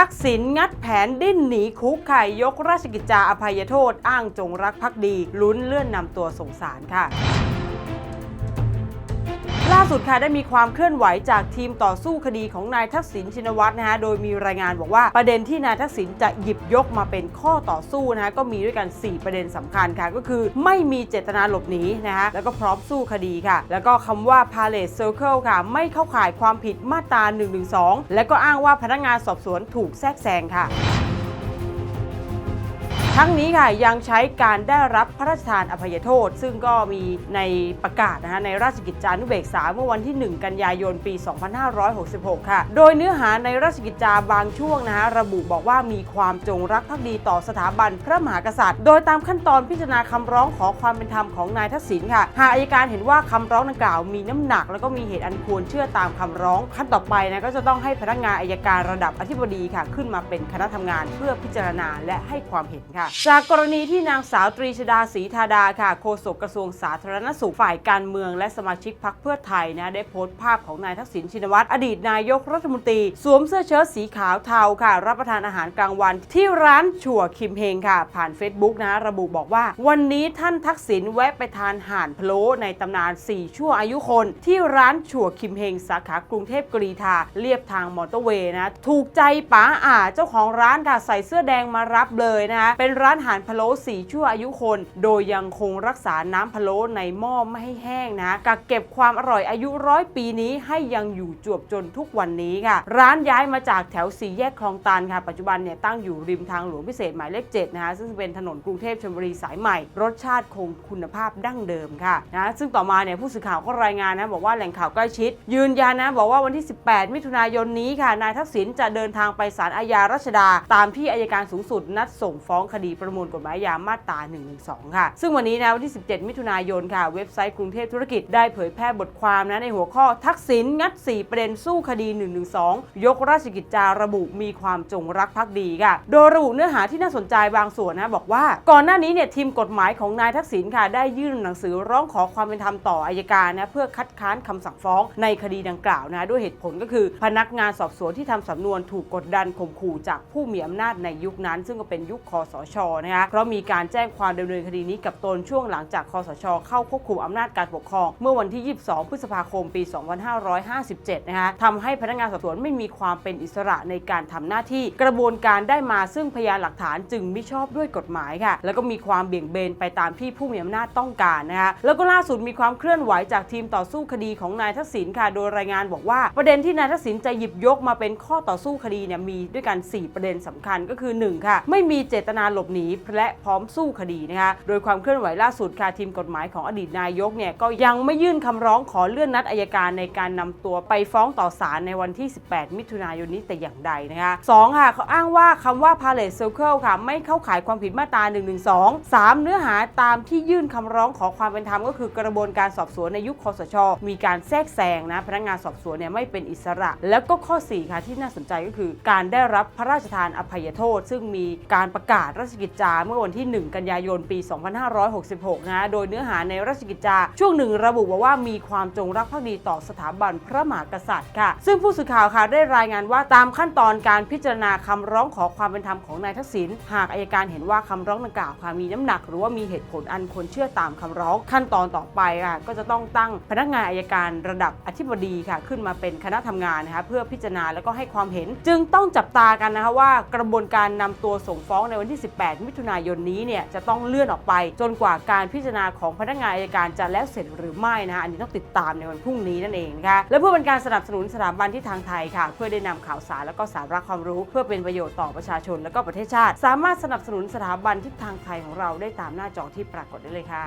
ทักษิณงัดแผนดิ้นหนีคุกค่ยกราชกิจจาอภัยโทษ อ้างจงรักภักดี ลุ้นเลื่อนนำตัวส่งสารค่ะ สุดค่ะได้มีความเคลื่อนไหวจากทีมต่อสู้คดีของนายทักษิณชินวัตรนะฮะโดยมีรายงานบอกว่าประเด็นที่นายทักษิณจะหยิบยกมาเป็นข้อต่อสู้นะฮะก็มีด้วยกัน 4 ประเด็นสำคัญค่ะก็คือไม่มีเจตนาหลบหนีนะฮะแล้วก็พร้อมสู้คดีค่ะ แล้วก็คำว่า palace circle ค่ะ ไม่เข้าข่ายความผิดมาตรา112 และก็อ้างว่าพนักงานสอบสวนถูกแทรกแซงค่ะ ทั้งนี้ค่ะยังใช้การได้รับพระราชทานอภัยโทษ ซึ่งก็มีในประกาศนะฮะในราชกิจจานุเบกษาเมื่อวันที่ 1 กันยายนปี 2566 ค่ะ โดยเนื้อหาในราชกิจจาบางช่วงนะฮะระบุบอกว่ามีความจงรักภักดีต่อสถาบันพระมหากษัตริย์ โดยตามขั้นตอนพิจารณาคำร้องขอความเป็นธรรมของนายทักษิณค่ะ หากอัยการเห็นว่าคำร้องดังกล่าวมีน้ำหนัก แล้วก็มีเหตุอันควรเชื่อตามคำร้อง ขั้นต่อไปนะก็จะต้องให้พนักงานอายการระดับอธิบดีค่ะ ขึ้นมาเป็นคณะทำงานเพื่อพิจารณาและให้ความเห็นค่ะจากกรณีที่นางสาวตรีชดาศรีธาดาค่ะโฆษกกระทรวงสาธารณสุขฝ่ายการเมือง และสมาชิกพรรคเพื่อไทยนะได้โพสต์ภาพของนายทักษิณชินวัตรอดีตนายกรัฐมนตรี สวมเสื้อเชิ้ตสีขาวเทาค่ะ รับประทานอาหารกลางวัน ที่ร้านชั่วคิมเฮงค่ะ ผ่าน Facebook นะระบุบอกว่า วันนี้ท่านทักษิณแวะไปทานห่านพะโล้ในตำนาน 4 ชั่วอายุคน ที่ร้านชั่วคิมเฮงสาขากรุงเทพกรีฑาเรียบทางมอเตอร์เวย์นะถูกใจป๋าอ่าเจ้าของร้านค่ะใส่เสื้อแดงมารับเลยนะเป็นร้านอาหารพะโล้4ชั่วอายุคน โดยยังคงรักษาน้ำพะโล้ในหม้อไม่ให้แห้งนะกักเก็บความอร่อยอายุร้อยปีนี้ให้ยังอยู่จวบจนทุกวันนี้ค่ะ ร้านย้ายมาจากแถวสีแยกคลองตันค่ะ ปัจจุบันเนี่ยตั้งอยู่ริมทางหลวงพิเศษหมายเลข7นะคะซึ่งเป็นถนนกรุงเทพชลบุรีสายใหม่ รสชาติคงคุณภาพดั้งเดิมค่ะนะซึ่งต่อมาเนี่ยผู้สื่อข่าวก็รายงานนะบอกว่าแหล่งข่าวใกล้ชิด ยืนยันนะบอกว่าวันที่ 18 มิถุนายนนี้ค่ะนายทักษิณจะเดินทางไปศาลอาญารัชดา ตามที่อายการสูงสุดนัดส่งฟ้องคดีประมวลกฎหมายยามาตรา112ค่ะ ซึ่งวันนี้นะวันที่ 17 มิถุนายนค่ะ เว็บไซต์กรุงเทพธุรกิจได้เผยแพร่บทความนะในหัวข้อทักษิณงัด 4 ประเด็นสู้คดี 112 ยกราชกิจจาระบุมีความจงรักภักดีค่ะ โดยระบุเนื้อหาที่น่าสนใจบางส่วนนะบอกว่า ก่อนหน้านี้เนี่ยทีมกฎหมายของนายทักษิณค่ะได้ยื่นหนังสือร้องขอความเป็นธรรมต่ออายการนะเพื่อคัดค้านคำสั่งฟ้องในคดีดังกล่าวนะด้วยเหตุผลก็คือ พนักงานสอบสวนที่ทำสำนวนถูกกดดันข่มขู่จากผู้มีอำนาจในยุคนั้น ซึ่งก็เป็นยุคคอสชนะคะเพราะมีการแจ้งความดำเนินคดีนี้กับตนช่วงหลังจากคอสช เข้าควบคุมอำนาจการปกครอง เมื่อวันที่ 22 พฤษภาคม ปี 2557 นะคะทำให้พนักงานสอบสวนไม่มีความเป็นอิสระในการทำหน้าที่ กระบวนการได้มาซึ่งพยานหลักฐานจึงไม่ชอบด้วยกฎหมายค่ะ แล้วก็มีความเบี่ยงเบนไปตามที่ผู้มีอำนาจต้องการนะคะแล้วก็ล่าสุดมีความเคลื่อนไหวจากทีมต่อสู้คดีของนายทักษิณค่ะโดยรายงานบอกว่า ประเด็นที่นายทักษิณจะหยิบยกมาเป็นข้อต่อสู้คดีเนี่ยมีด้วยกัน 4 ประเด็นสำคัญก็คือ 1 ค่ะ ไม่มีเจตนาหลบหนีและพร้อมสู้คดีนะคะโดยความเคลื่อนไหวล่าสุดค่ะทีมกฎหมายของอดีตนายกเนี่ยก็ยังไม่ยื่นคำร้องขอเลื่อนนัดอายการในการนำตัวไปฟ้องต่อศาลในวันที่ 18 มิถุนายนนี้แต่อย่างใดนะคะสองค่ะเขาอ้างว่าคำว่า palace circle ค่ะ ไม่เข้าข่ายความผิดมาตรา 112 3 เนื้อหาตามที่ยื่นคำร้องขอความเป็นธรรมก็คือกระบวนการสอบสวนในยุคคอสช มีการแทรกแซงนะพนักงานสอบสวนเนี่ยไม่เป็นอิสระ แล้วก็ข้อ 4 ค่ะที่น่าสนใจก็คือ การได้รับพระราชทานอภัยโทษ ซึ่งมีการประกาศราชกิจจาเมื่อวันที่ 1 กันยายนปี 2566 นะโดยเนื้อหาในราชกิจจาช่วงหนึ่งระบุว่ามีความจงรักภักดีต่อสถาบันพระมหากษัตริย์ค่ะ ซึ่งผู้สื่อข่าวค่ะได้รายงานว่าตามขั้นตอนการพิจารณาคำร้องขอความเป็นธรรมของนายทักษิณหากอายการเห็นว่าคำร้องดังกล่าวค่ะมีน้ำหนัก หรือว่ามีเหตุผลอันควรเชื่อตามคำร้องขั้นตอนต่อไปค่ะก็จะต้องตั้งพนักงานอายการระดับอธิบดีค่ะ ขึ้นมาเป็นคณะทำงานนะคะเพื่อพิจารณาแล้วก็ให้ความเห็น จึงต้องจับตากันนะคะว่ากระบวนการนำตัวส่งฟ้องในวันที่18 มิถุนายนนี้เนี่ยจะต้องเลื่อนออกไป จนกว่าการพิจารณาของพนักงานอายการจะแล้วเสร็จหรือไม่นะคะอันนี้ต้องติดตามในวันพรุ่งนี้นั่นเองนะคะและเพื่อเป็นการสนับสนุนสถาบันที่ทางไทยค่ะ เพื่อได้นำข่าวสารและก็สาระความรู้ เพื่อเป็นประโยชน์ต่อประชาชนและก็ประเทศชาติ สามารถสนับสนุนสถาบันทิศทางไทยของเราได้ตามหน้าจอที่ปรากฏได้เลยค่ะ